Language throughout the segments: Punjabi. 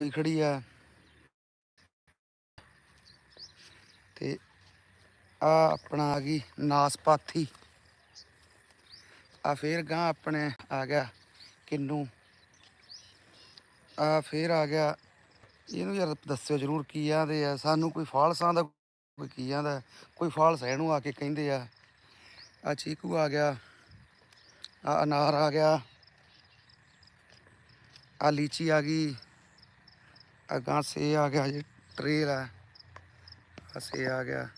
ਵੀ ਖੜੀ ਆ। ਤੇ ਆ ਆਪਣਾ ਆ ਗਈ ਨਾਸਪਾਥੀ ਆ ਫੇਰ ਗਾਂ ਆਪਣੇ ਆ ਗਿਆ ਕਿੰਨੂ। ਆ ਫੇਰ ਆ ਗਿਆ, ਇਹਨੂੰ ਯਾਰ ਦੱਸਿਓ ਜਰੂਰ ਕੀ ਆਂਦੇ ਆ। ਸਾਨੂੰ ਕੋਈ ਫਾਲਸਾਂ ਦਾ ਕੋਈ ਕੀ ਆਂਦਾ ਕੋਈ ਫਾਲਸ ਇਹਨੂੰ ਆ ਕੇ ਕਹਿੰਦੇ ਆ। ਆ ਚੀਕੂ ਆ ਗਿਆ, ਆ ਅਨਾਰ ਆ ਗਿਆ। ਆ ਲੀਚੀ ਆ ਗਈ। ਆ ਸੇ ਆ ਗਿਆ ਜੀ ਟ੍ਰੇਲ ਆ। ਆ ਸੇ ਆ ਗਿਆ।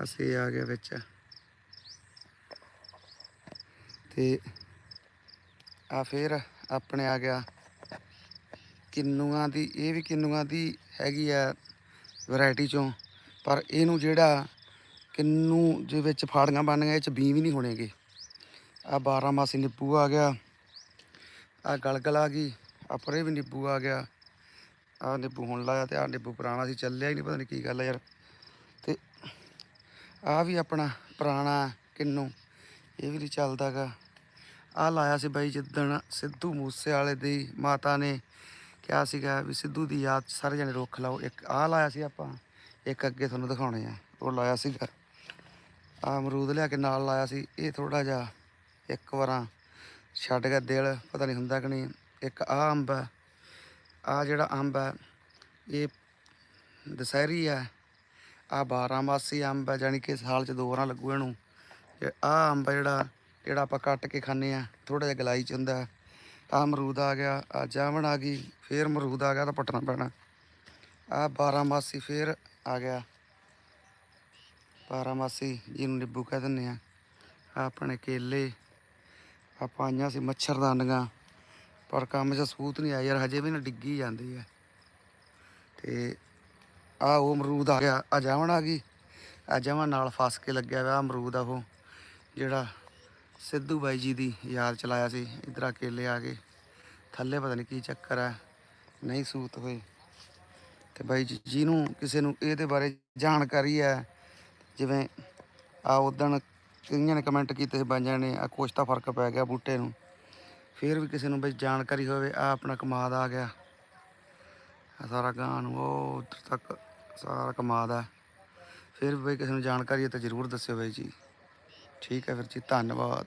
ਆ ਸੇ ਆ ਗਿਆ ਵਿੱਚ। ਤੇ ਆ ਫੇਰ ਆਪਣੇ ਆ ਗਿਆ। ਕਿੰਨੂਆਂ ਦੀ, ਇਹ ਵੀ ਕਿੰਨੂਆਂ ਦੀ ਹੈਗੀ ਆ ਵੈਰਾਈਟੀ ਚੋਂ। ਪਰ ਇਹਨੂੰ ਜਿਹੜਾ ਕਿੰਨੂ ਦੇ ਵਿੱਚ ਫਾੜੀਆਂ ਬਣਨੀਆਂ ਇਹ ਚ ਬੀ ਵੀ ਨਹੀਂ ਹੋਣੇਗੇ। ਆ 12 ਮਾਸੀ ਨਿੱਪੂ ਆ ਗਿਆ। ਆ ਗਲਗਲ ਆ ਗਈ। ਆ ਪਰੇ ਵੀ ਨਿੱਬੂ ਆ ਗਿਆ। ਆ ਨਿੱਬੂ ਹੁਣ ਲਾਇਆ ਤੇ ਆ ਨਿੱਬੂ ਪੁਰਾਣਾ ਸੀ, ਚੱਲਿਆ ਹੀ ਨਹੀਂ, ਪਤਾ ਨਹੀਂ ਕੀ ਗੱਲ ਯਾਰ। ਤੇ ਆ ਵੀ ਆਪਣਾ ਪੁਰਾਣਾ ਕਿੰਨੂ, ਇਹ ਵੀ ਨਹੀਂ ਚੱਲਦਾਗਾ। ਆ ਲਾਇਆ ਸੀ ਬਾਈ ਜਿੱਦਣ ਸਿੱਧੂ ਮੂਸੇ ਵਾਲੇ ਦੀ ਮਾਤਾ ਨੇ ਕਿਹਾ ਸੀਗਾ ਵੀ ਸਿੱਧੂ ਦੀ ਯਾਦ ਸਾਰੇ ਜਣੇ ਰੁੱਖ ਲਾਓ। ਇੱਕ ਆ ਲਾਇਆ ਸੀ ਆਪਾਂ, ਇੱਕ ਅੱਗੇ ਤੁਹਾਨੂੰ ਦਿਖਾਉਣੇ ਆ, ਉਹ ਲਾਇਆ ਸੀਗਾ। ਆ ਅਮਰੂਦ ਲਿਆ ਕੇ ਨਾਲ ਲਾਇਆ ਸੀ, ਇਹ ਥੋੜਾ ਜਿਹਾ ਇੱਕ ਵਾਰਾਂ ਛੱਡ ਗਿਆ ਦਿਲ, ਪਤਾ ਨਹੀਂ ਹੁੰਦਾ ਕਿ ਨਹੀਂ। ਇੱਕ ਆ ਅੰਬ ਹੈ ਆ ਜਿਹੜਾ ਅੰਬ ਹੈ, ਇਹ ਦਸਹਿਰੀ ਹੈ। ਆ 12 ਮਾਸੀ ਅੰਬ ਹੈ ਜਾਨੀ ਕਿ ਸਾਲ ਚ ਦੋ ਵਾਰਾਂ ਲੱਗੂ ਇਹਨੂੰ। ਤੇ ਆ ਅੰਬ ਹੈ ਜਿਹੜਾ ਜਿਹੜਾ ਆਪਾਂ ਕੱਟ ਕੇ ਖਾਂਦੇ ਆ ਥੋੜਾ ਜਿਹਾ ਗਲਾਈ ਚ ਹੁੰਦਾ ਆ ਅਮਰੂਦ ਆ ਗਿਆ ਆ ਜਾਮਣ ਆ ਗਈ, ਫੇਰ ਅਮਰੂਦ ਆ ਗਿਆ ਤਾਂ ਪਟਣਾ ਪੈਣਾ। ਆ 12 ਮਾਸੀ ਫੇਰ ਆ ਗਿਆ। 12 ਮਾਸੀ ਜਿਹਨੂੰ ਨਿੰਬੂ ਕਹਿ ਦਿੰਦੇ ਆ ਆ ਆਪਣੇ ਕੇਲੇ ਆ ਪਾਈਆਂ ਸੀ ਮੱਛਰਦਾਨੀਆਂ। ਪਰ ਕੰਮ 'ਚ ਸਬੂਤ ਨਹੀਂ ਆਇਆ ਯਾਰ, ਹਜੇ ਵੀ ਨਾ ਡਿੱਗੀ ਜਾਂਦੀ ਹੈ ਤੇ ਆ ਉਹ ਅਮਰੂਦ ਆ ਗਿਆ ਆ ਜਾਵਣ ਆ ਗਈ। ਆ ਜਾਵਣ ਨਾਲ ਫਸ ਕੇ ਲੱਗਿਆ ਹੋਇਆ ਅਮਰੂਦ ਆ ਉਹ, ਜਿਹੜਾ ਸਿੱਧੂ ਬਾਈ ਜੀ ਦੀ ਯਾਦ ਚਲਾਇਆ ਸੀ, ਇਧਰ ਆ ਕੇਲੇ ਆ ਗਏ। ਥੱਲੇ ਪਤਾ ਨਹੀਂ ਕੀ ਚੱਕਰ ਹੈ ਨਹੀਂ ਸੂਤ ਹੋਏ। ਤੇ ਬਾਈ ਜੀ, ਜਿਹਨੂੰ ਕਿਸੇ ਨੂੰ ਇਹਦੇ ਬਾਰੇ ਜਾਣਕਾਰੀ ਹੈ ਜਿਵੇਂ ਆ ਉਦਣ ਕਈਆਂ ਨੇ ਕਮੈਂਟ ਕੀਤੇ ਸੀ ਬਾਈਆਂ ਨੇ ਆ ਕੁਛ ਤਾਂ ਫ਼ਰਕ ਪੈ ਗਿਆ ਬੂਟੇ ਨੂੰ। ਫਿਰ ਵੀ ਕਿਸੇ ਨੂੰ ਬਈ ਜਾਣਕਾਰੀ ਹੋਵੇ ਆ ਆਪਣਾ ਕਮਾਦ ਆ ਗਿਆ। ਆ ਸਾਰਾ ਗਾਂ ਨੂੰ ਉਹ ਉੱਧਰ ਤੱਕ ਸਾਰਾ ਕਮਾਦ ਆ। ਫਿਰ ਵੀ ਬਈ ਕਿਸੇ ਨੂੰ ਜਾਣਕਾਰੀ ਹੈ ਤਾਂ ਜ਼ਰੂਰ ਦੱਸਿਓ ਬਾਈ ਜੀ। ਠੀਕ ਹੈ ਫਿਰ ਜੀ, ਧੰਨਵਾਦ।